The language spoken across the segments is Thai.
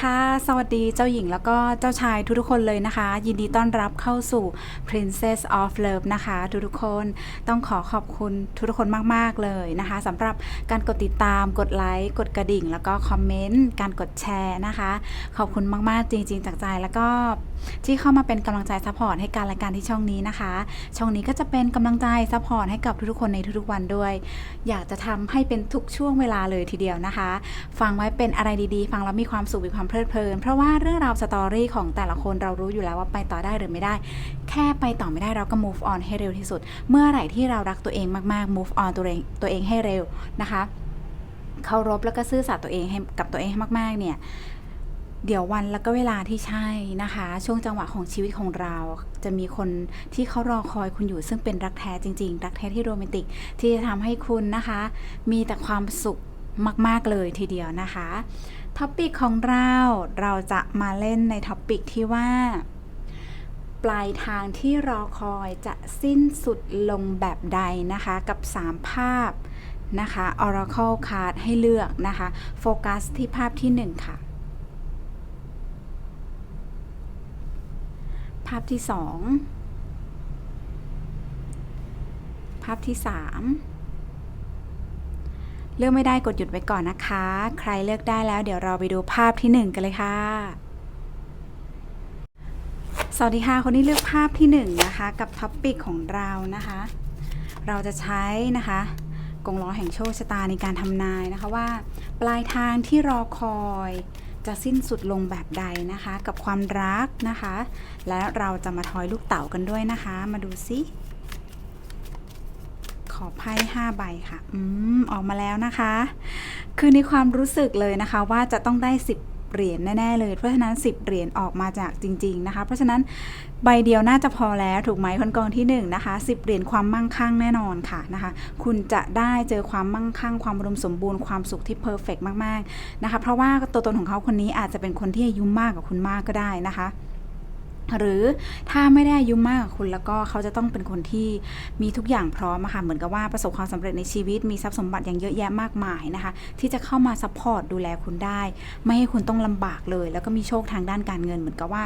ค่ะ สวัสดีเจ้าหญิงแล้วก็เจ้าชายทุกๆคนเลยนะคะ ยินดีต้อนรับเข้าสู่ Princess of Love นะคะ ทุกๆคนต้องขอขอบคุณทุกๆคนมากๆเลยนะคะสำหรับการกดติดตามกดไลค์กดกระดิ่ง แล้วก็คอมเมนต์การกดแชร์นะคะ ขอบคุณมากๆจริงๆจากใจแล้วก็ที่เข้ามาเป็นกำลังใจซัพพอร์ตให้การรายการที่ช่องนี้นะคะ ช่องนี้ก็จะเป็นกำลังใจซัพพอร์ตให้กับทุกๆคนในทุกๆวันด้วย อยากจะทำให้เป็นทุกช่วงเวลาเลยทีเดียวนะคะ ฟังไว้เป็นอะไรดีๆ ฟังแล้วมีความสุขมีความเพลิดเพลิน เพราะว่าเรื่องราวสตอรี่ของแต่ละคนเรารู้อยู่แล้วว่าไปต่อได้หรือไม่ได้ แค่ไปต่อไม่ได้เราก็ move on ให้เร็วที่สุด เมื่อไหร่ที่เรารักตัวเองมากๆ move on ตัวเองตัวเองให้เร็วนะคะเคารพแล้วก็ซื่อสัตย์ตัวเองให้กับตัวเองให้มากๆเนี่ย เดี๋ยววันแล้วก็เวลาที่ใช่นะคะ ช่วงจังหวะของชีวิตของเรา จะมีคนที่เขารอคอยคุณอยู่ซึ่งเป็นรักแท้จริง ๆ รักแท้ที่โรแมนติก ที่จะทำให้คุณนะคะ มีแต่ความสุขมาก ๆ เลยทีเดียวนะคะท็อปิกของเราเราจะมาเล่นในท็อปิกที่ว่า ปลายทางที่รอคอยจะสิ้นสุดลงแบบใดนะคะ กับ 3 ภาพนะคะ Oracle Card ให้เลือกนะคะ โฟกัสที่ภาพที่ 1 ค่ะ ภาพที่2ภาพที่3เลือกไม่ได้กดหยุดไว้ก่อนนะคะ ใครเลือกได้แล้วเดี๋ยวเราไปดูภาพที่1กันเลยค่ะ สวัสดีค่ะ คนที่เลือกภาพที่1นะคะ กับท็อปปิกของเรานะคะ เราจะใช้นะคะกงล้อแห่งโชคชะตาในการทำนายนะคะว่า ปลายทางที่รอคอย จะสิ้นสุดลงแบบใดนะคะ กับความรักนะคะ และเราจะมาทอยลูกเต๋ากันด้วยนะคะ มาดูซิขอไพ่5ใบค่ะ อืม ออกมาแล้วนะคะ คือในความรู้สึกเลยนะคะ ว่าจะต้องได้ 10 เหรียญแน่ๆเลย เพราะฉะนั้น 10 เหรียญออกมาจากจริง ๆนะคะ เพราะฉะนั้นใบเดียวน่าจะพอแล้วถูกไหมคนกองที่ 1 นะคะ 10 เหรียญความมั่งคั่งแน่นอนค่ะนะคะ คุณจะได้เจอความมั่งคั่ง ความรุมสมบูรณ์ความสุขที่เพอร์เฟกมากๆนะคะ เพราะว่าตัวตนของเขาคนนี้อาจจะเป็นคนที่อายุมากกว่าคุณมากก็ได้นะคะ หรือถ้าไม่ได้อายุมากกว่าคุณแล้วก็เขาจะต้องเป็นคนที่มีทุกอย่างพร้อมค่ะเหมือนกับว่าประสบความสำเร็จในชีวิตมีทรัพย์สมบัติอย่างเยอะแยะมากมายนะคะ ที่จะเข้ามาซัพพอร์ตดูแลคุณได้ ไม่ให้คุณต้องลำบากเลย แล้วก็มีโชคทางด้านการเงิน เหมือนกับว่า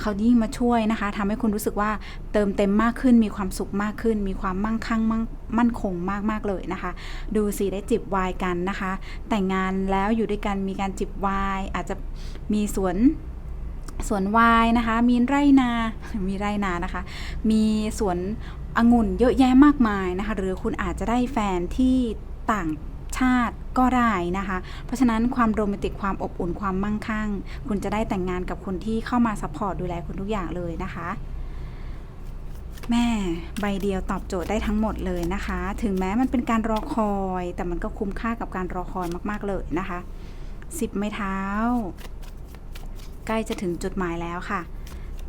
เขายิ่งมาช่วยนะคะทำให้คุณรู้สึกว่าเติมเต็มมากขึ้น มีความสุขมากขึ้น มีความมั่งคั่งมั่งมั่นคงมากมากเลยนะคะ ดูสิได้จิบวน์กันนะคะ แต่งงานแล้วอยู่ด้วยกันมีการจิบวน์อาจจะมีสวน สวนวายนะคะ มีไร่นา มีไร่นานะคะ มีสวนองุ่นเยอะแยะมากมายนะคะ หรือคุณอาจจะได้แฟนที่ต่างชาติก็ได้นะคะ เพราะฉะนั้นความโรแมนติกความอบอุ่นความมั่งคั่ง คุณจะได้แต่งงานกับคนที่เข้ามาซัพพอร์ตดูแลคุณทุกอย่างเลยนะคะ แม่ใบเดียวตอบโจทย์ได้ทั้งหมดเลยนะคะ ถึงแม้มันเป็นการรอคอย แต่มันก็คุ้มค่ากับการรอคอยมากๆเลยนะคะสิบไม้เท้า ใกล้จะถึงจุดหมายแล้วค่ะ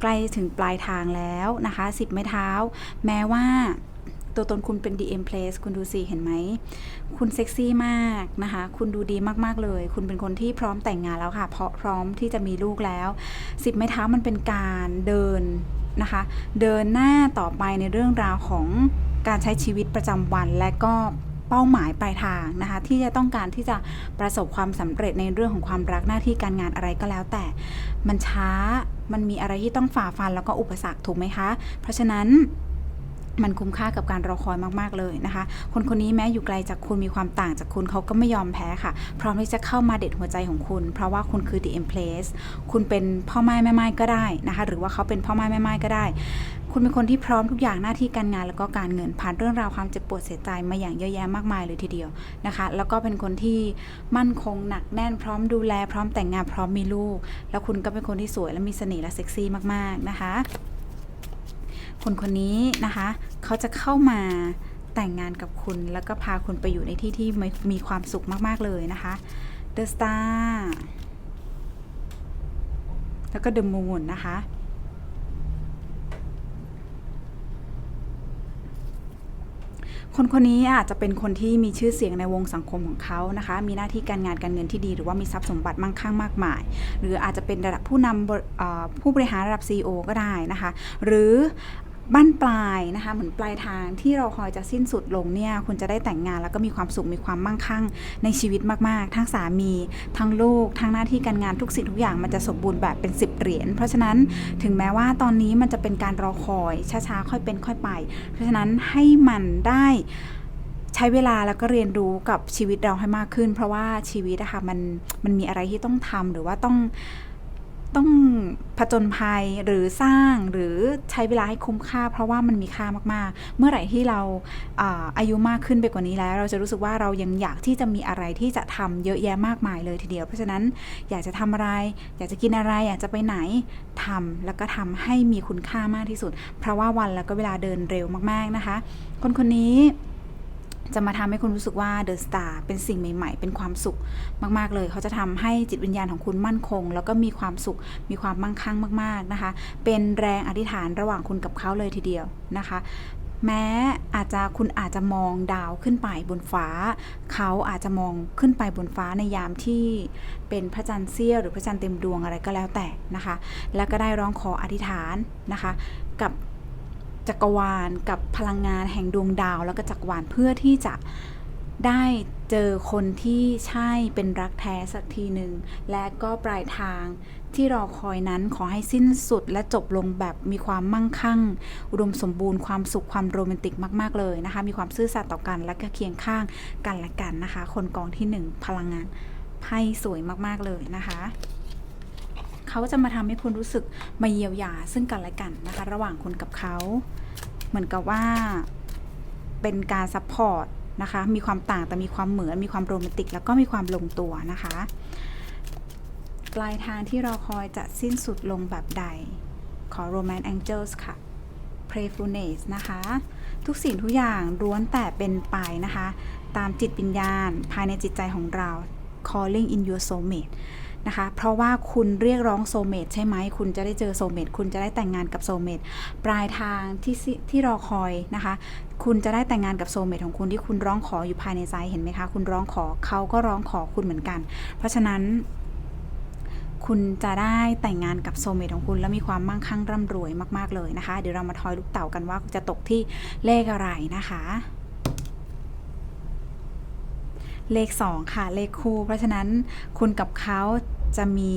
ใกล้ถึงปลายทางแล้วนะคะสิบไม้เท้า แม้ว่าตัวตนคุณเป็น DM Place คุณดูสิ เห็นไหม คุณเซ็กซี่มากนะคะ คุณดูดีมาก ๆ เลย คุณเป็นคนที่พร้อมแต่งงานแล้วค่ะ เพราะพร้อมที่จะมีลูกแล้ว สิบไม้เท้ามันเป็นการเดินนะคะ เดินหน้าต่อไปในเรื่องราวของการใช้ชีวิตประจำวันและก็ เป้าหมายปลายทางนะคะ ที่จะต้องการที่จะประสบความสำเร็จในเรื่องของความรักหน้าที่การงานอะไรก็แล้ว แต่มันช้ามันมีอะไรที่ต้องฝ่าฟันแล้วก็อุปสรรคถูกไหมคะ เพราะฉะนั้น มันคุ้มค่ากับการรอคอยมาก ๆ เลยนะคะ คนคนนี้แม้อยู่ไกลจากคุณมีความต่างจากคุณเขาก็ไม่ยอมแพ้ค่ะ พร้อมที่จะเข้ามาเด็ดหัวใจของคุณ เพราะว่าคุณคือ the em place คุณเป็นพ่อไม้แม่ไม้ก็ได้นะคะ หรือว่าเขาเป็นพ่อไม้แม่ไม้ก็ได้ คุณเป็นคนที่พร้อมทุกอย่างหน้าที่การงานแล้วก็การเงินผ่านเรื่องราวความเจ็บปวดเสียใจมาอย่างเยอะแยะมากมายเลยทีเดียวนะคะ แล้วก็เป็นคนที่มั่นคงหนักแน่นพร้อมดูแล พร้อมแต่งงานพร้อมมีลูก แล้วคุณก็เป็นคนที่สวยและมีเสน่ห์และเซ็กซี่มากๆนะคะ คนคนนี้นะคะเขาจะเข้ามาแต่งงานกับคุณแล้วก็พาคุณไปอยู่ในที่ที่มีมีความสุขมากๆเลยนะคะ The Star แล้วก็ The Moon นะคะคนคนนี้อาจจะเป็นคนที่มีชื่อเสียงในวงสังคมของเขานะคะ มีหน้าที่การงานการเงินที่ดี หรือว่ามีทรัพย์สมบัติมั่งคั่งมากมาย หรืออาจจะเป็นระดับผู้นำผู้บริหารระดับ CEO ก็ได้นะคะ หรือ บ้านปลายนะคะเหมือนปลายทางที่เราคอยจะสิ้นสุดลงเนี่ยคุณจะได้แต่งงานแล้วก็มีความสุขมีความมั่งคั่งในชีวิตมากๆ ทั้งสามีทั้งลูกทั้งหน้าที่การงานทุกสิ่งทุกอย่างมันจะสมบูรณ์แบบเป็น 10 เหรียญเพราะฉะนั้นถึงแม้ว่าตอนนี้มันจะเป็นการรอคอยช้าๆค่อยเป็นค่อยไป เพราะฉะนั้นให้มันได้ใช้เวลาแล้วก็เรียนรู้กับชีวิตเราให้มากขึ้น เพราะว่าชีวิตอะค่ะมันมันมีอะไรที่ต้องทำหรือว่าต้อง ต้องผจญภัยหรือสร้างหรือใช้เวลาให้คุ้มค่า เพราะว่ามันมีค่ามากๆ เมื่อไหร่ที่เราอาอายุมากขึ้นไปกว่านี้แล้ว เราจะรู้สึกว่าเรายังอยากที่จะมีอะไรที่จะทำเยอะแยะมากมายเลยทีเดียว เพราะฉะนั้นอยากจะทำอะไร อยากจะกินอะไรอยากจะไปไหนทำแล้วก็ทำให้มีคุณค่ามากที่สุด เพราะว่าวันแล้วก็เวลาเดินเร็วมากๆนะคะ คนคนนี้ จะมาทำให้คุณรู้สึกว่าเดอะสตาร์เป็นสิ่งใหม่ ๆ เป็นความสุขมาก ๆ เลย เขาจะทำให้จิตวิญญาณของคุณมั่นคง แล้วก็มีความสุข มีความมั่งคั่งมาก ๆ นะคะ เป็นแรงอธิษฐานระหว่างคุณกับเขาเลยทีเดียวนะคะแม้อาจจะคุณอาจจะมองดาวขึ้นไปบนฟ้า เขาอาจจะมองขึ้นไปบนฟ้าในยามที่เป็นพระจันทร์เสี้ยวหรือพระจันทร์เต็มดวงอะไรก็แล้วแต่นะคะ แล้วก็ได้ร้องขออธิษฐานนะคะ กับ จักรวาลกับพลังงานแห่งดวงดาว แล้วก็จักรวาลเพื่อที่จะได้เจอคนที่ใช่เป็นรักแท้สักทีหนึ่ง และก็ปลายทางที่รอคอยนั้นขอให้สิ้นสุดและจบลงแบบมีความมั่งคั่ง อุดมสมบูรณ์ความสุขความโรแมนติกมาก ๆ เลยนะคะ มีความซื่อสัตย์ต่อกันและก็เคียงข้างกันและกันนะคะ คนกองที่หนึ่งพลังงานไพ่สวยมาก ๆ เลยนะคะ เขาจะมาทำให้คุณรู้สึกมาเยียวยาซึ่งกันและกันนะคะ ระหว่างคุณกับเขา เหมือนกับว่าเป็นการซัพพอร์ตนะคะ มีความต่างแต่มีความเหมือน มีความโรแมนติก แล้วก็มีความลงตัวนะคะ ปลายทางที่เราคอยจะสิ้นสุดลงแบบใด ขอ Romance Angels ค่ะ Prayfulness นะคะ ทุกสิ่งทุกอย่างล้วนแต่เป็นไปนะคะ ตามจิตวิญญาณ ภายในจิตใจของเรา calling in your soulmate นะคะ เพราะว่าคุณเรียกร้องโซเมตใช่ไหม คุณจะได้เจอโซเมตคุณจะได้แต่งงานกับโซเมตปลายทางที่ที่รอคอยนะคะ คุณจะได้แต่งงานกับโซเมตของคุณที่คุณร้องขออยู่ภายในใจเห็นไหมคะ คุณร้องขอเขาก็ร้องขอคุณเหมือนกัน เพราะฉะนั้นคุณจะได้แต่งงานกับโซเมตของคุณ แล้วมีความมั่งคั่งร่ำรวยมาก ๆ เลยนะคะ เดี๋ยวเรามาทอยลูกเต่ากันว่าจะตกที่เลขอะไรนะคะ เลข 2 ค่ะ เลขคู่ เพราะฉะนั้นคุณกับเขา จะมี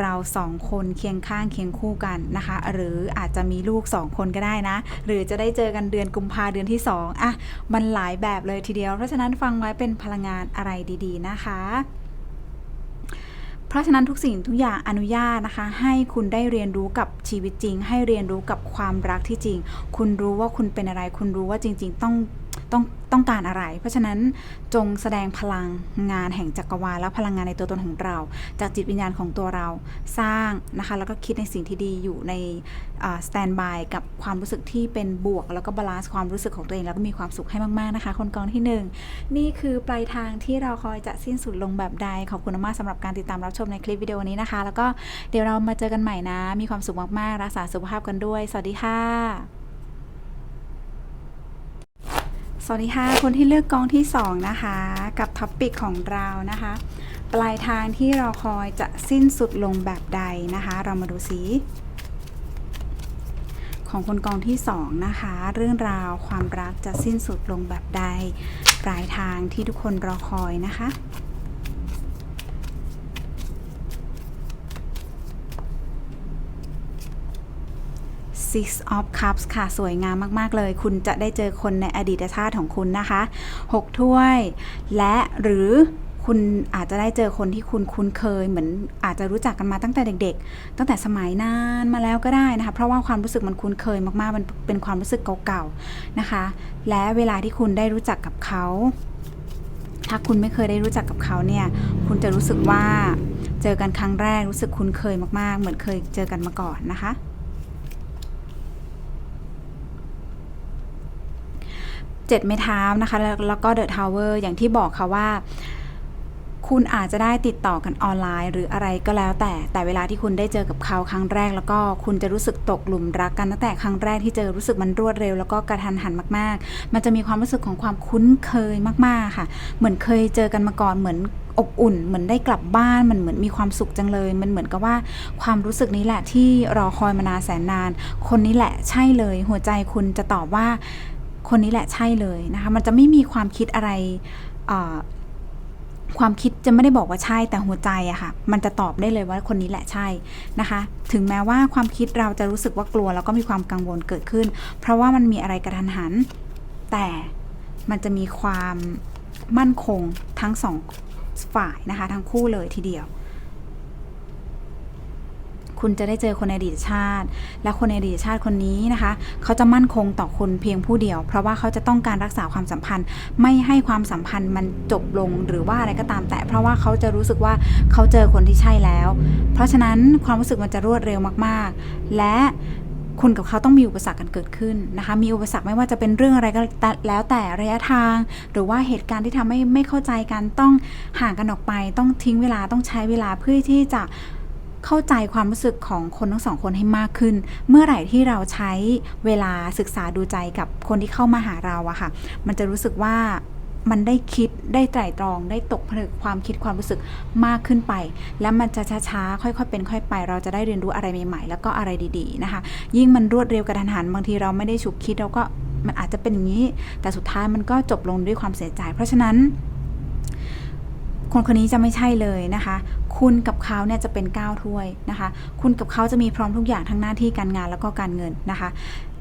เราสองคนเคียงข้างเคียงคู่กันนะคะ หรืออาจจะมีลูก2คนก็ได้นะ หรือจะได้เจอกันเดือนกุมภาเดือนที่2อะมันหลายแบบเลยทีเดียว เพราะฉะนั้นฟังไว้เป็นพลังงานอะไรดี ๆ นะคะ เพราะฉะนั้นทุกสิ่งทุกอย่างอนุญาตนะคะ ให้คุณได้เรียนรู้กับชีวิตจริง ให้เรียนรู้กับความรักที่จริง คุณรู้ว่าคุณเป็นอะไร คุณรู้ว่าจริง ๆ ต้อง ต้องต้องการอะไร เพราะฉะนั้นจงแสดงพลังงานแห่งจักรวาลและพลังงานในตัวตนของเรา จากจิตวิญญาณของตัวเราสร้างนะคะแล้วก็คิดในสิ่งที่ดีอยู่ในสแตนบายกับความรู้สึกที่เป็นบวก แล้วก็บาลานซ์ความรู้สึกของตัวเอง แล้วก็มีความสุขให้มากๆนะคะ คนกองที่หนึ่งนี่คือปลายทางที่เราคอยจะสิ้นสุดลงแบบใด ขอบคุณมากสำหรับการติดตามรับชมในคลิปวิดีโอนี้นะคะ แล้วก็เดี๋ยวเรามาเจอกันใหม่นะ มีความสุขมากๆรักษาสุขภาพกันด้วย สวัสดีค่ะ สวัสดีค่ะ คนที่เลือกกองที่ 2 นะคะ กับท็อปปิกของเรานะคะ ปลายทางที่เราคอยจะสิ้นสุดลงแบบใดนะคะ เรามาดูสิของคนกองที่ 2 นะคะ เรื่องราวความรักจะสิ้นสุดลงแบบใดปลายทางที่ทุกคนรอคอยนะคะ Six of Cups ค่ะ สวยงามมาก ๆ เลย คุณจะได้เจอคนในอดีตชาติของคุณนะคะ 6 ถ้วย และหรือคุณอาจจะได้เจอคนที่คุณคุ้นเคยเหมือนอาจจะรู้จักกันมาตั้งแต่เด็ก ๆ ตั้งแต่สมัยนานมาแล้วก็ได้นะคะ เพราะว่าความรู้สึกมันคุ้นเคยมากๆ มันเป็นความรู้สึกเก่าๆนะคะ และเวลาที่คุณได้รู้จักกับเขา ถ้าคุณไม่เคยได้รู้จักกับเขาเนี่ย คุณจะรู้สึกว่าเจอกันครั้งแรกรู้สึกคุ้นเคยมากๆ เหมือนเคยเจอกันมาก่อนนะคะ เจ็ดไม้เท้านะคะแล้วแล้วก็เดอะทาวเวอร์อย่างที่บอกค่ะว่า คุณอาจจะได้ติดต่อกันออนไลน์ หรืออะไรก็แล้วแต่แต่เวลาที่คุณได้เจอกับเขาครั้งแรก แล้วก็คุณจะรู้สึกตกหลุมรักกันตั้งแต่ครั้งแรกที่เจอรู้สึกมันรวดเร็ว แล้วก็กระทันหันมาก ๆ มันจะมีความรู้สึกของความคุ้นเคยมากๆค่ะ เหมือนเคยเจอกันมาก่อนเหมือนอบอุ่นเหมือนได้กลับบ้านมันเหมือนมีความสุขจังเลย มันเหมือนกับว่าความรู้สึกนี้แหละที่รอคอยมานานแสนนาน คนนี้แหละใช่เลย หัวใจคุณจะตอบว่า คนนี้แหละใช่เลยนะคะมันจะไม่มีความคิดอะไรความคิดจะไม่ได้บอกว่าใช่แต่หัวใจอะค่ะ มันจะตอบได้เลยว่าคนนี้แหละใช่นะคะ ถึงแม้ว่าความคิดเราจะรู้สึกว่ากลัว แล้วก็มีความกังวลเกิดขึ้น เพราะว่ามันมีอะไรกระทันหัน แต่มันจะมีความมั่นคงทั้งสองฝ่ายนะคะ ทั้งคู่เลยทีเดียว คุณจะได้เจอคนในอดีตชาติ และคนในอดีตชาติคนนี้นะคะ เขาจะมั่นคงต่อคุณเพียงผู้เดียว เพราะว่าเขาจะต้องการรักษาความสัมพันธ์ ไม่ให้ความสัมพันธ์มันจบลงหรือว่าอะไรก็ตาม แต่เพราะว่าเขาจะรู้สึกว่าเขาเจอคนที่ใช่แล้ว เพราะฉะนั้นความรู้สึกมันจะรวดเร็วมากๆ และคุณกับเขาต้องมีอุปสรรคกันเกิดขึ้นนะคะ มีอุปสรรคไม่ว่าจะเป็นเรื่องอะไรก็แล้วแต่ระยะทาง หรือว่าเหตุการณ์ที่ทำให้ไม่เข้าใจกันต้องห่างกันออกไป ต้องทิ้งเวลาต้องใช้เวลาเพื่อที่จะ เข้าใจความรู้สึกของคนทั้งสองคนให้มากขึ้น เมื่อไหร่ที่เราใช้เวลาศึกษาดูใจกับคนที่เข้ามาหาเราอะค่ะ มันจะรู้สึกว่ามันได้คิดได้ไตร่ตรองได้ตกผลึกความคิดความรู้สึกมากขึ้นไป แล้วมันจะช้าๆค่อยๆเป็นค่อยไป เราจะได้เรียนรู้อะไรใหม่ๆ แล้วก็อะไรดีๆนะคะ ยิ่งมันรวดเร็วกระทันหันบางทีเราไม่ได้ฉุกคิดเราก็มันอาจจะเป็นอย่างนี้ แต่สุดท้ายมันก็จบลงด้วยความเสียใจ เพราะฉะนั้น คนคนนี้จะไม่ใช่เลยนะคะ คุณกับเขาเนี่ยจะเป็นก้าวถ้วยนะคะ คุณกับเขาจะมีพร้อมทุกอย่างทั้งหน้าที่การงานแล้วก็การเงินนะคะ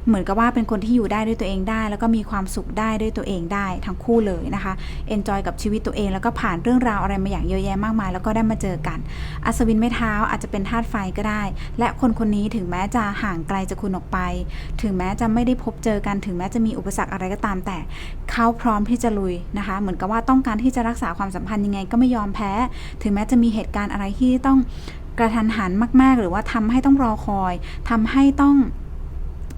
เหมือนกับว่าเป็นคนที่อยู่ได้ด้วยตัวเองได้ แล้วก็มีความสุขได้ด้วยตัวเองได้ทั้งคู่เลยนะคะเอนจอยกับชีวิตตัวเอง แล้วก็ผ่านเรื่องราวอะไรมาอย่างเยอะแยะมากมาย แล้วก็ได้มาเจอกัน อัศวินไม้เท้าอาจจะเป็นธาตุไฟก็ได้ และคนคนนี้ถึงแม้จะห่างไกลจากคุณออกไป ถึงแม้จะไม่ได้พบเจอกันถึงแม้จะมีอุปสรรคอะไรก็ตามแต่ เขาพร้อมที่จะลุยนะคะ เหมือนกับว่าต้องการที่จะรักษาความสัมพันธ์ยังไงก็ไม่ยอมแพ้ ถึงแม้จะมีเหตุการณ์อะไรที่ต้องกระทันหันมาก ๆ หรือว่าทำให้ต้องรอคอยทำให้ต้อง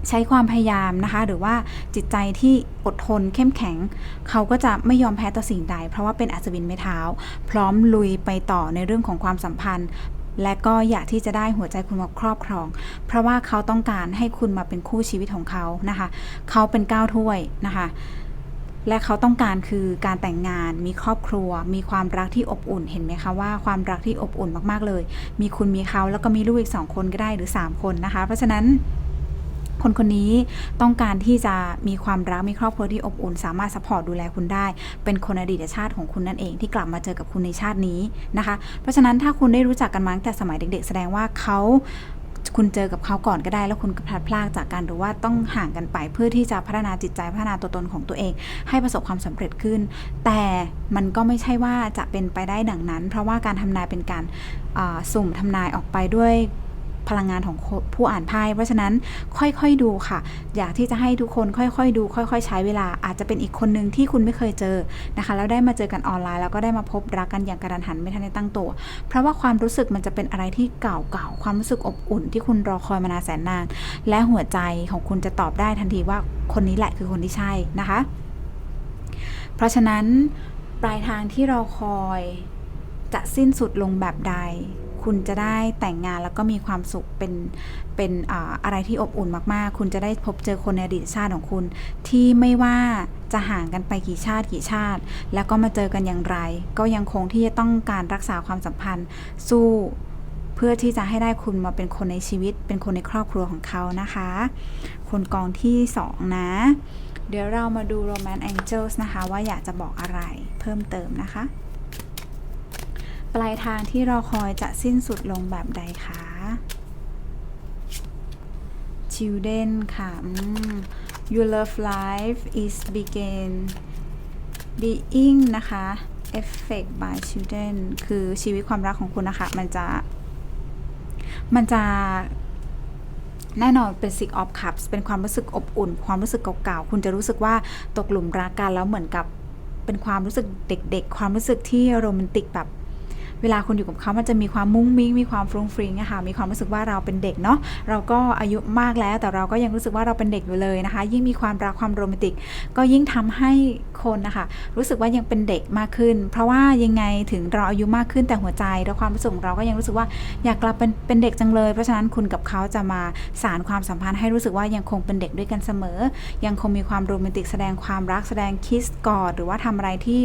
ใช้ความพยายามนะคะ หรือว่าจิตใจที่อดทนเข้มแข็ง เขาก็จะไม่ยอมแพ้ต่อสิ่งใด เพราะว่าเป็นอัศวินไม้เท้า พร้อมลุยไปต่อในเรื่องของความสัมพันธ์ และก็อยากที่จะได้หัวใจคุณมาครอบครอง เพราะว่าเขาต้องการให้คุณมาเป็นคู่ชีวิตของเขานะคะ เขาเป็นก้าวถ้วยนะคะและเขาต้องการคือการแต่งงาน มีครอบครัว มีความรักที่อบอุ่น เห็นไหมคะว่าความรักที่อบอุ่นมากๆเลย มีคุณมีเขาแล้วก็มีลูกอีกสองคนก็ได้หรือ 3 คนนะคะ เพราะฉะนั้น คนคนนี้ต้องการที่จะมีความรักมีครอบครัวที่อบอุ่น สามารถสปอร์ตดูแลคุณได้ เป็นคนอดีตชาติของคุณนั่นเองที่กลับมาเจอกับคุณในชาตินี้นะคะ เพราะฉะนั้นถ้าคุณได้รู้จักกันมาตั้งแต่สมัยเด็ก ๆ แสดงว่าเขาคุณเจอกับเขาก่อนก็ได้ แล้วคุณก็พลัดพรากจากกันหรือว่าต้องห่างกันไปเพื่อที่จะพัฒนาจิตใจพัฒนาตัวตนของตัวเอง ให้ประสบความสำเร็จขึ้น แต่มันก็ไม่ใช่ว่าจะเป็นไปได้ดังนั้น เพราะว่าการทำนายเป็นการสุ่มทำนายออกไปด้วย พลังงานของผู้อ่านไพ่เพราะฉะนั้นค่อยๆดูค่ะ อยากที่จะให้ทุกคนค่อยๆ ดู ค่อย ๆ ใช้เวลาอาจจะเป็นอีกคนหนึ่งที่คุณไม่เคยเจอนะคะแล้วได้มาเจอกันออนไลน์แล้วก็ได้มาพบรักกันอย่างกระทันหันไม่ทันได้ตั้งตัว เพราะว่าความรู้สึกมันจะเป็นอะไรที่เก่าๆความรู้สึกอบอุ่นที่คุณรอคอยมานานแสนนาน และหัวใจของคุณจะตอบได้ทันทีว่าคนนี้แหละคือคนที่ใช่นะคะ เพราะฉะนั้นปลายทางที่เรอคอยจะสิ้นสุดลงแบบใด คุณจะได้แต่งงานแล้วก็มีความสุขเป็นเป็นออะไรที่อบอุ่นมากๆ คุณจะได้พบเจอคนในอดีตชาติของคุณ ที่ไม่ว่าจะห่างกันไปกี่ชาติกี่ชาติ แล้วก็มาเจอกันอย่างไร ก็ยังคงที่จะต้องการรักษาความสัมพันธ์ สู้เพื่อที่จะให้ได้คุณมาเป็นคนในชีวิต เป็นคนในครอบครัวของเขานะคะ คนกองที่ 2 นะ เดี๋ยวเรามาดู Romance Angels นะคะ ว่าอยากจะบอกอะไรเพิ่มเติมนะคะ ปลายทางที่เราคอยจะสิ้นสุดลงแบบใดคะ Children ค่ะ Your love life is begin being นะคะ effect by children คือชีวิตความรักของคุณนะคะ มันจะ มันจะแน่นอนเป็น Six of Cups เป็นความรู้สึกอบอุ่น ความรู้สึกเก่าๆ คุณจะรู้สึกว่าตกหลุมรักกันแล้วเหมือนกับเป็นความรู้สึกเด็กๆ ความรู้สึกที่โรแมนติกแบบ เวลาคุณอยู่กับเขามันจะมีความมุ้งมิ้งมีความฟรุ้งฟริ้งอะค่ะมีความรู้สึกว่าเราเป็นเด็กเนาะเราก็อายุมากแล้วแต่เราก็ยังรู้สึกว่าเราเป็นเด็กอยู่เลยนะคะ ยิ่งมีความรักความโรแมนติก ก็ยิ่งทำให้คนนะคะรู้สึกว่ายังเป็นเด็กมากขึ้น เพราะว่ายังไงถึงเราอายุมากขึ้นแต่หัวใจและความรู้สึกของเราก็ยังรู้สึกว่าอยากกลับเป็นเป็นเด็กจังเลย เพราะฉะนั้นคุณกับเขาจะมาสารความสัมพันธ์ให้รู้สึกว่ายังคงเป็นเด็กด้วยกันเสมอ ยังคงมีความโรแมนติกแสดงความรักแสดงคิสกอดหรือว่าทำอะไรที่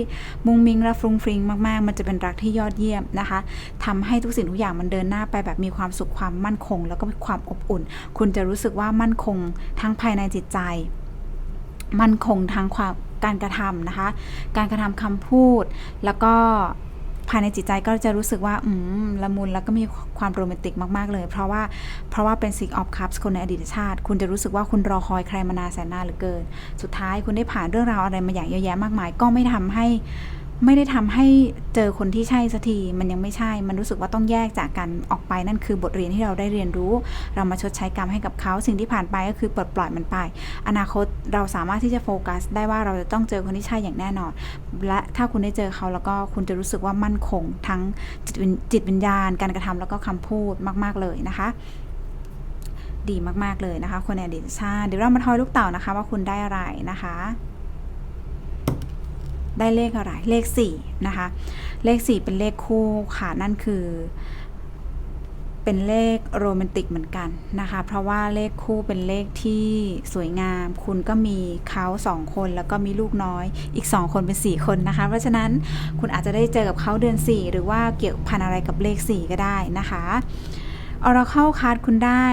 มุ้งมิ้งและฟรุงฟริงมากๆ มันจะเป็นรักที่ยอดเยี่ยมนะคะทำให้ทุกสิ่งทุกอย่างมันเดินหน้าไปแบบมีความสุขความมั่นคง แล้วก็มีความอบอุ่น คุณจะรู้สึกว่ามั่นคงทั้งภายในจิตใจ มั่นคงทางความการกระทำนะคะ การกระทำคำพูดแล้วก็ภายในจิตใจก็จะรู้สึกว่าอืมละมุนแล้วก็มีความโรแมนติกมาก ๆ เลย เพราะว่าเพราะว่าเป็น Six of Cups คนในอดีตชาติ คุณจะรู้สึกว่าคุณรอคอยใครมานานแสนนานเหลือเกิน สุดท้ายคุณได้ผ่านเรื่องราวอะไรมาอย่างเยอะแยะมากมาย ก็ไม่ทำให้ ไม่ได้ทำให้เจอคนที่ใช่สักทีมันยังไม่ใช่ มันรู้สึกว่าต้องแยกจากกันออกไปนั่นคือบทเรียนที่เราได้เรียนรู้ เรามาชดใช้กรรมให้กับเขาสิ่งที่ผ่านไปก็คือปลดปล่อยมันไป อนาคตเราสามารถที่จะโฟกัส ได้ว่าเราจะต้องเจอคนที่ใช่อย่างแน่นอน และถ้าคุณได้เจอเขาแล้วก็คุณจะรู้สึกว่ามั่นคง ทั้งจิตวิญจิตวิญญาณ การกระทำแล้วก็คำพูดมาก ๆเลยนะคะดีมาก ๆ เลยนะคะ คนในอดีตชาติเดี๋ยวเรามาทอยลูกเต่านะคะว่าคุณได้อะไรนะคะ ได้เลขอะไรเลขสี่นะคะ เลขสี่เป็นเลขคู่ค่ะ นั่นคือ เป็นเลขโรแมนติกเหมือนกันนะคะ เพราะว่าเลขคู่เป็นเลขที่สวยงาม คุณก็มีเขาสองคนแล้วก็มีลูกน้อย อีกสองคนเป็นสี่คนนะคะ เพราะฉะนั้นคุณอาจจะได้เจอกับเขาเดือนสี่หรือว่าเกี่ยวพันอะไรกับเลขสี่ก็ได้นะคะ Oracle Card คุณได้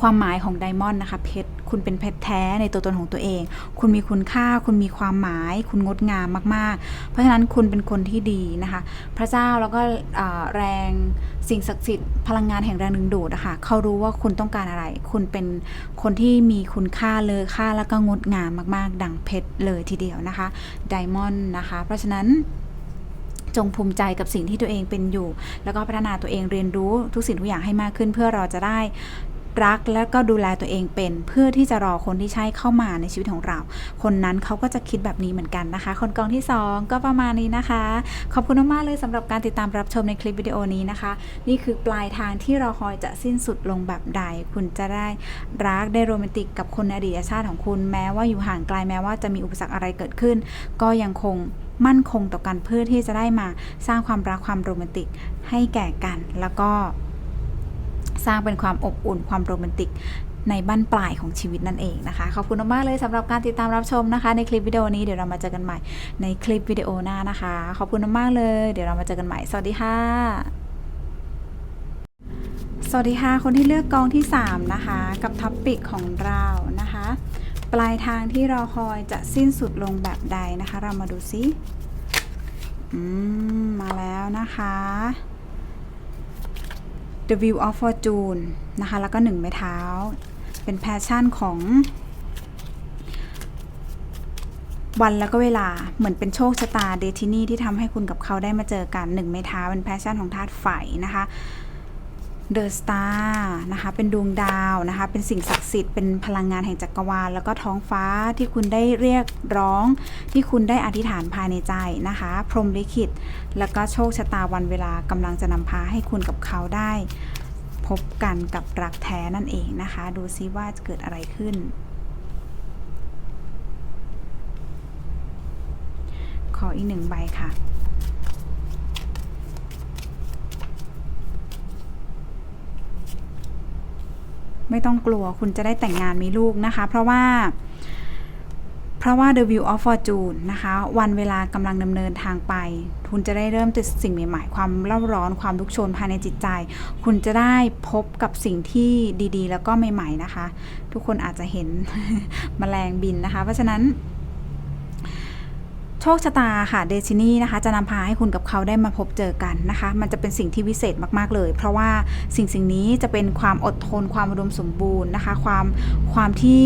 ความหมายของไดมอนด์นะคะเพชร คุณเป็นเพชรแท้ในตัวตนของตัวเอง คุณมีคุณค่า คุณมีความหมาย คุณงดงามมาก ๆ เพราะฉะนั้นคุณเป็นคนที่ดีนะคะ พระเจ้าแล้วก็แรงสิ่งศักดิ์สิทธิ์พลังงานแห่งแรงดึงดูดนะคะเขารู้ว่าคุณต้องการอะไร คุณเป็นคนที่มีคุณค่าเลอค่าแล้วก็งดงามมากๆ ดังเพชรเลยทีเดียวนะคะไดมอนด์นะคะ เพราะฉะนั้นจงภูมิใจกับสิ่งที่ตัวเองเป็นอยู่ แล้วก็พัฒนาตัวเองเรียนรู้ทุกสิ่งทุกอย่างให้มากขึ้น เพื่อเราจะได้ รักและก็ดูแลตัวเองเป็น เพื่อที่จะรอคนที่ใช่เข้ามาในชีวิตของเรา คนนั้นเขาก็จะคิดแบบนี้เหมือนกันนะคะ คนกองที่ 2 ก็ประมาณนี้นะคะ ขอบคุณมากเลยสำหรับการติดตามรับชมในคลิปวิดีโอนี้นะคะ นี่คือปลายทางที่เราคอยจะสิ้นสุดลงแบบใด คุณจะได้รักได้โรแมนติกกับคนในอดีตชาติของคุณแม้ว่าอยู่ห่างไกลแม้ว่าจะมีอุปสรรคอะไรเกิดขึ้น ก็ยังคงมั่นคงต่อกันเพื่อที่จะได้มาสร้างความรักความโรแมนติกให้แก่กันแล้วก็ สร้างเป็นความอบอุ่นความโรแมนติกในบั้นปลายของชีวิตนั่นเองนะคะ ขอบคุณมากๆเลยสำหรับการติดตามรับชมนะคะ ในคลิปวิดีโอนี้เดี๋ยวเรามาเจอกันใหม่ในคลิปวิดีโอหน้านะคะ ขอบคุณมากๆเลย เดี๋ยวเรามาเจอกันใหม่ สวัสดีค่ะ สวัสดีค่ะ คนที่เลือกกองที่ 3 นะคะ กับท็อปปิกของเรานะคะ ปลายทางที่เราคอยจะสิ้นสุดลงแบบใดนะคะ เรามาดูซิอืมมาแล้วนะคะ The View of Fortune นะคะ แล้วก็หนึ่งไม้เท้า เป็นแพชชั่นของวันแล้วก็เวลาเหมือนเป็นโชคชะตาเดทินีที่ทำให้คุณกับเขาได้มาเจอกันหนึ่งไม้เท้าเป็นแพชชั่นของธาตุไฟนะคะ เดอะสตาร์นะคะเป็นดวงดาวนะคะเป็นสิ่งศักดิ์สิทธิ์เป็นพลังงานแห่งจักรวาล แล้วก็ท้องฟ้าที่คุณได้เรียกร้อง ที่คุณได้อธิษฐานภายในใจนะคะ พรหมลิขิต แล้วก็โชคชะตาวันเวลากำลังจะนำพาให้คุณกับเขาได้ พบกันกับรักแท้นั่นเองนะคะ ดูซิว่าจะเกิดอะไรขึ้น ขออีกหนึ่งใบค่ะ ไม่ต้องกลัวคุณจะได้แต่งงานมีลูกนะคะ เพราะว่า เพราะว่า The View of Fortune นะคะ วันเวลากำลังดำเนินทางไป คุณจะได้เริ่มติดสิ่งใหม่ๆ ความเล่าร้อนความทุกข์โชนภายในจิตใจ คุณจะได้พบกับสิ่งที่ดีๆ แล้วก็ใหม่ ๆ นะคะ ทุกคนอาจจะเห็นแมลงบินนะคะ เพราะฉะนั้น ชคชะตาค่ะเดซินี่นะคะ จะนำพาให้คุณกับเขาได้มาพบเจอกันนะคะ มันจะเป็นสิ่งที่วิเศษมากๆเลย เพราะว่าสิ่งสิ่งนี้จะเป็นความอดทนความอุดมสมบูรณ์นะคะ ความความที่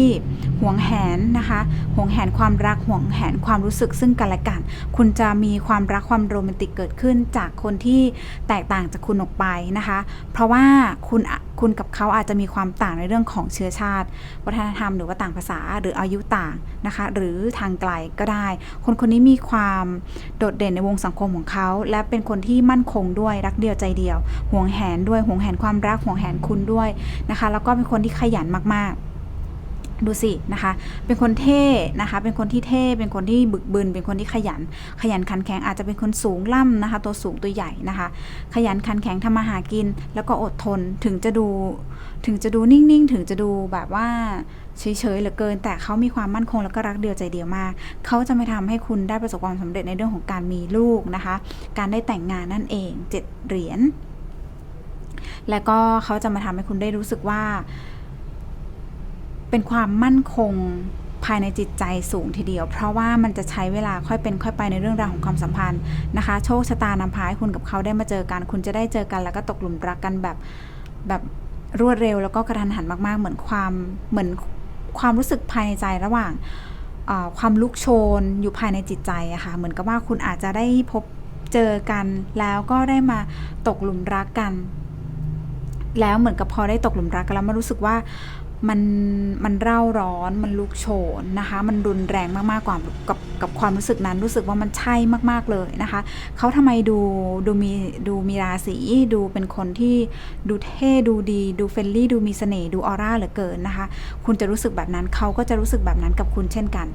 ห่วงแหนนะคะห่วงแหนความรักห่วงแหนความรู้สึกซึ่งกันและกัน คุณจะมีความรักความโรแมนติกเกิดขึ้นจากคนที่แตกต่างจากคุณออกไปนะคะ เพราะว่าคุณ คุณกับเขาอาจจะมีความต่างในเรื่องของเชื้อชาติ วัฒนธรรมหรือว่าต่างภาษาหรืออายุต่างนะคะ หรือทางไกลก็ได้ คนคนนี้มีความโดดเด่นในวงสังคมของเขา และเป็นคนที่มั่นคงด้วยรักเดียวใจเดียวห่วงแหนด้วยห่วงแหนความรักห่วงแหนคุณด้วยนะคะ แล้วก็เป็นคนที่ขยันมากๆ ดูสินะคะ เป็นคนเท่นะคะ เป็นคนที่เท่ เป็นคนที่บึกบึน เป็นคนที่ขยัน ขยันขันแข็ง อาจจะเป็นคนสูงล่ำนะคะ ตัวสูงตัวใหญ่นะคะ ขยันขันแข็งทำมาหากิน แล้วก็อดทน ถึงจะดู ถึงจะดูนิ่งๆ ถึงจะดูแบบว่าเฉยๆเหลือเกิน แต่เขามีความมั่นคงแล้วก็รักเดียวใจเดียวมาก เขาจะไม่ทำให้คุณได้ประสบความสำเร็จในเรื่องของการมีลูกนะคะ การได้แต่งงานนั่นเองเจ็ดเหรียญ แล้วก็เขาจะมาทำให้คุณได้รู้สึกว่า เป็นความมั่นคงภายในจิตใจสูงทีเดียว เพราะว่ามันจะใช้เวลาค่อยเป็นค่อยไปในเรื่องราวของความสัมพันธ์นะคะ โชคชะตานำพาให้คุณกับเขาได้มาเจอกัน คุณจะได้เจอกันแล้วก็ตกหลุมรักกันแบบแบบรวดเร็วแล้วก็กระทันหันมาก ๆ เหมือนความเหมือนความรู้สึกภายในใจระหว่างความลุกโชนอยู่ภายในจิตใจอะค่ะเหมือนกับว่าคุณอาจจะได้พบเจอกันแล้วก็ได้มาตกหลุมรักกัน แล้วเหมือนกับพอได้ตกหลุมรักกันแล้วมันรู้สึกว่า มันมันเร่าร้อนมันลุกโชนนะคะ มันรุนแรงมากๆกว่ากับกับความรู้สึกนั้นรู้สึกว่ามันใช่มากๆเลยนะคะเขาทำไมดูดูมีดูมีราศีดูเป็นคนที่ดูเท่ดูดี ดูเฟรนลี่ดูมีเสน่ห์ดูออร่าเหลือเกินนะคะ คุณจะรู้สึกแบบนั้นเขาก็จะรู้สึกแบบนั้นกับคุณเช่นกัน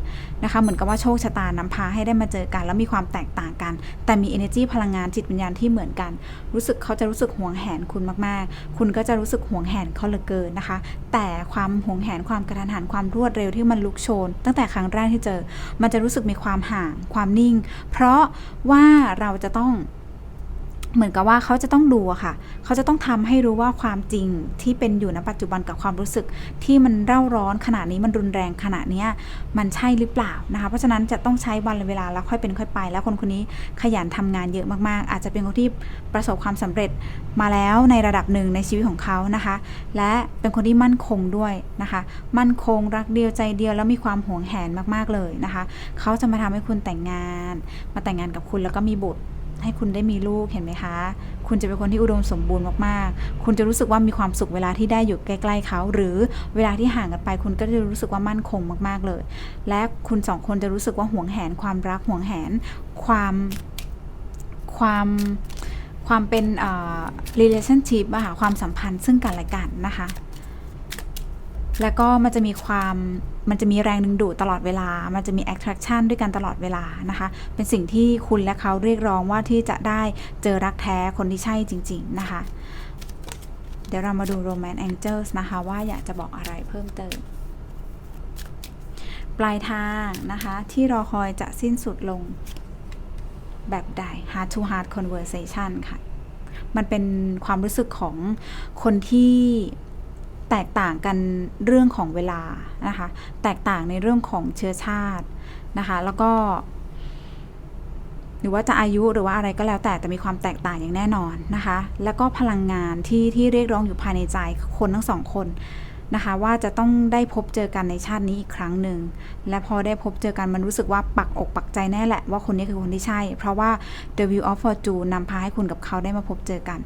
นะคะ เหมือนกับว่าโชคชะตานำพาให้ได้มาเจอกัน แล้วมีความแตกต่างกัน แต่มี energy พลังงานจิตวิญญาณที่เหมือนกัน รู้สึกเขาจะรู้สึกห่วงแหนคุณมากๆ คุณก็จะรู้สึกห่วงแหนเขาเหลือเกินนะคะ แต่ความหวงแหนความกระทันหันความรวดเร็วที่มันลุกโชน ตั้งแต่ครั้งแรกที่เจอ มันจะรู้สึกมีความห่างความนิ่ง เพราะว่าเราจะต้อง เหมือนกับว่าเขาจะต้องดูอะค่ะ เขาจะต้องทำให้รู้ว่าความจริงที่เป็นอยู่ณปัจจุบันกับความรู้สึกที่มันเร่าร้อนขนาดนี้มันรุนแรงขนาดนี้มันใช่หรือเปล่านะคะ เพราะฉะนั้นจะต้องใช้วันเวลาแล้วค่อยเป็นค่อยไป แล้วคนคนนี้ขยันทำงานเยอะมากๆ อาจจะเป็นคนที่ประสบความสำเร็จมาแล้วในระดับหนึ่งในชีวิตของเขานะคะ และเป็นคนที่มั่นคงด้วยนะคะ มั่นคงรักเดียวใจเดียวแล้วมีความหวงแหนมากๆเลยนะคะ เขาจะมาทำให้คุณแต่งงาน มาแต่งงานกับคุณแล้วก็มีบุตร ให้คุณได้มีลูกเห็นไหมคะ คุณจะเป็นคนที่อุดมสมบูรณ์มากๆ คุณจะรู้สึกว่ามีความสุขเวลาที่ได้อยู่ใกล้ๆเขา หรือเวลาที่ห่างกันไป คุณก็จะรู้สึกว่ามั่นคงมากๆเลย และคุณสองคนจะรู้สึกว่าห่วงแหนความรักห่วงแหนความความความเป็นเอ่อ relationship อะค่ะความสัมพันธ์ซึ่งกันและกันนะคะ แล้วก็มันจะมีความมันจะมีแรงดึงดูดตลอดเวลา มันจะมี attraction ด้วยกันตลอดเวลานะคะ เป็นสิ่งที่คุณและเขาเรียกร้องว่าที่จะได้เจอรักแท้คนที่ใช่จริง ๆ นะคะ เดี๋ยวเรามาดู Romance Angels นะคะ ว่าอยากจะบอกอะไรเพิ่มเติม ปลายทางนะคะ ที่รอคอยจะสิ้นสุดลงแบบใด heart to heart conversation ค่ะ มันเป็นความรู้สึกของคนที่ แตกต่างกันเรื่องของเวลานะคะ แตกต่างในเรื่องของเชื้อชาตินะคะ แล้วก็ หรือว่าจะอายุหรือว่าอะไรก็แล้วแต่แต่มีความแตกต่างอย่างแน่นอนนะคะ แล้วก็พลังงานที่ที่เรียกร้องอยู่ภายในใจคนทั้งสองคนนะคะ ว่าจะต้องได้พบเจอกันในชาตินี้อีกครั้งหนึ่งและพอได้พบเจอกันมันรู้สึกว่าปักอกปักใจแน่แหละว่าคนนี้คือคนที่ใช่ เพราะว่า The View of Fortune นำพาให้คุณกับเขาได้มาพบเจอกัน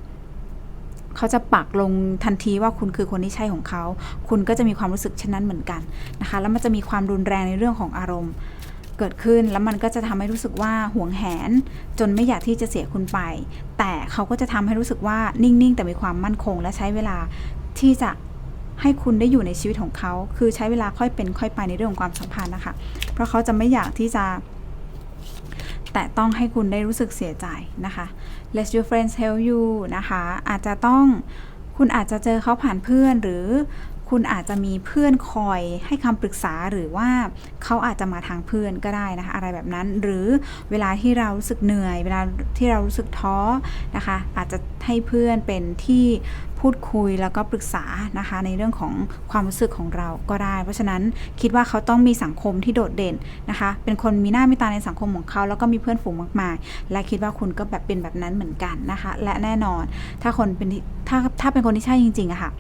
เขาจะปักลงทันทีว่าคุณคือคนที่ใช่ของเขา คุณก็จะมีความรู้สึกเช่นนั้นเหมือนกันนะคะ แล้วมันจะมีความรุนแรงในเรื่องของอารมณ์เกิดขึ้น แล้วมันก็จะทำให้รู้สึกว่าห่วงแหน จนไม่อยากที่จะเสียคุณไป แต่เขาก็จะทำให้รู้สึกว่านิ่งๆ แต่มีความมั่นคง และใช้เวลาที่จะให้คุณได้อยู่ในชีวิตของเขา คือใช้เวลาค่อยเป็นค่อยไปในเรื่องของความสัมพันธ์นะคะ เพราะเขาจะไม่อยากที่จะ แต่ต้องให้คุณได้รู้สึกเสียใจนะคะ let your friends help you นะคะ อาจจะต้องคุณอาจจะเจอเขาผ่านเพื่อนหรือคุณอาจจะมีเพื่อนคอยให้คำปรึกษาหรือว่าเขาอาจจะมาทางเพื่อนก็ได้นะคะ อะไรแบบนั้น หรือเวลาที่เรารู้สึกเหนื่อย เวลาที่เรารู้สึกท้อนะคะ อาจจะให้เพื่อนเป็นที่ พูดคุยแล้วก็ปรึกษานะคะในเรื่องของความรู้สึกของเราก็ได้ เพราะฉะนั้นคิดว่าเขาต้องมีสังคมที่โดดเด่นนะคะ เป็นคนมีหน้ามีตาในสังคมของเขา แล้วก็มีเพื่อนฝูงมากมาย และคิดว่าคุณก็แบบเป็นแบบนั้นเหมือนกันนะคะ และแน่นอนถ้าคนเป็นถ้าถ้าเป็นคนที่ใช่จริงๆอะค่ะ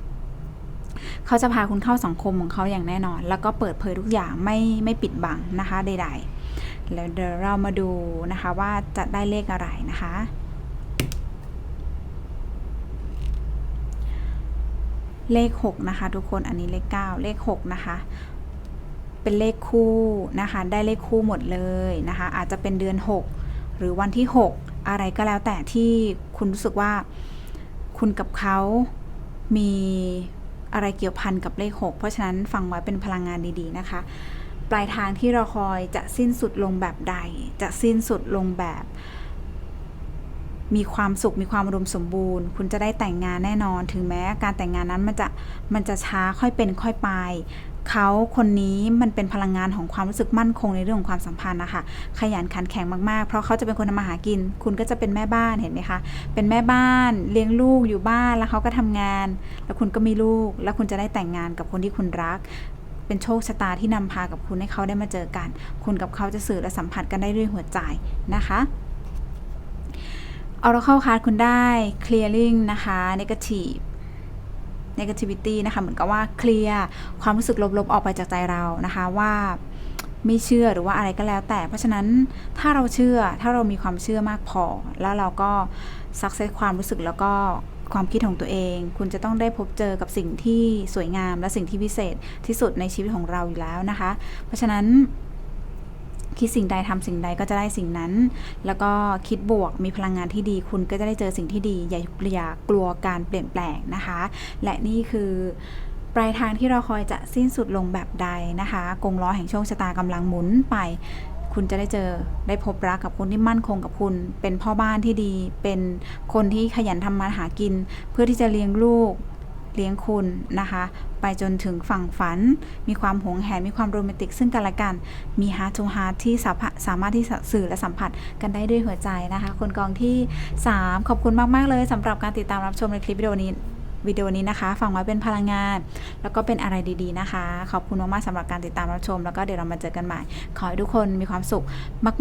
เขาจะพาคุณเข้าสังคมของเขาอย่างแน่นอน แล้วก็เปิดเผยทุกอย่างไม่ไม่ปิดบังนะคะใดๆแล้วเดี๋ยวเรามาดูนะคะว่าจะได้เลขอะไรนะคะ เลข 6 นะคะ ทุกคนอันนี้เลข 9 เลข 6 นะคะ เป็นเลขคู่นะคะ ได้เลขคู่หมดเลยนะคะ อาจจะเป็นเดือน 6 หรือวันที่ 6 อะไรก็แล้วแต่ที่คุณรู้สึกว่าคุณกับเขามีอะไรเกี่ยวพันกับเลข 6 เพราะฉะนั้นฟังไว้เป็นพลังงานดีๆนะคะ ปลายทางที่เราคอยจะสิ้นสุดลงแบบใด จะสิ้นสุดลงแบบ มีความสุขมีความอุดมสมบูรณ์ คุณจะได้แต่งงานแน่นอน ถึงแม้การแต่งงานนั้นมันจะมันจะช้าค่อยเป็นค่อยไปเขาคนนี้มันเป็นพลังงานของความรู้สึกมั่นคงในเรื่องของความสัมพันธ์นะคะขยันขันแข็งมากๆ เพราะเขาจะเป็นคนทำมาหากิน คุณก็จะเป็นแม่บ้านเห็นไหมคะ เป็นแม่บ้านเลี้ยงลูกอยู่บ้านแล้วเขาก็ทำงาน แล้วคุณก็มีลูก แล้วคุณจะได้แต่งงานกับคนที่คุณรัก เป็นโชคชะตาที่นำพากับคุณให้เขาได้มาเจอกัน คุณกับเขาจะสื่อและสัมผัสกันได้ด้วยหัวใจนะคะ Oracle card คุณได้ clearing นะคะ negative negativity นะคะเหมือนกับว่าเคลียร์ความรู้สึกลบๆออกไปจากใจเรานะคะว่าไม่เชื่อหรือว่าอะไรก็แล้วแต่ เพราะฉะนั้นถ้าเราเชื่อถ้าเรามีความเชื่อมากพอ แล้วเราก็ซักเซสความรู้สึกแล้วก็ความคิดของตัวเอง คุณจะต้องได้พบเจอกับสิ่งที่สวยงามและสิ่งที่พิเศษที่สุดในชีวิตของเราอยู่แล้วนะคะ เพราะฉะนั้น คิดสิ่งใดทำสิ่งใดก็จะได้สิ่งนั้น แล้วก็คิดบวกมีพลังงานที่ดี คุณก็จะได้เจอสิ่งที่ดี อย่าอย่ากลัวการเปลี่ยนแปลงนะคะ และนี่คือปลายทางที่เราคอยจะสิ้นสุดลงแบบใดนะคะ กงล้อแห่งโชคชะตากำลังหมุนไป คุณจะได้เจอได้พบรักกับคนที่มั่นคงกับคุณ เป็นพ่อบ้านที่ดี เป็นคนที่ขยันทำมาหากิน เพื่อที่จะเลี้ยงลูก เลี้ยงคุณนะคะ ไปจนถึงฝั่งฝัน มีความหวงแหนมีความโรแมนติกซึ่งกันและกัน มี heart to heart ที่สามารถสามารถที่สื่อและสัมผัสกันได้ด้วยหัวใจนะคะ คนกองที่ 3 ขอบคุณมาก ๆ เลยสำหรับการติดตามรับชมในคลิปวิดีโอนี้วิดีโอนี้นะคะฟังไว้เป็นพลังงาน แล้วก็เป็นอะไรดีๆนะคะ ขอบคุณมากๆสำหรับการติดตามรับชม แล้วก็เดี๋ยวเรามาเจอกันใหม่ ขอให้ทุกคนมีความสุข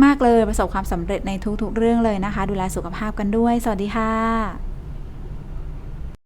มาก ๆเลย ประสบความสำเร็จในทุกๆ เรื่องเลยนะคะ ดูแลสุขภาพกันด้วย สวัสดีค่ะ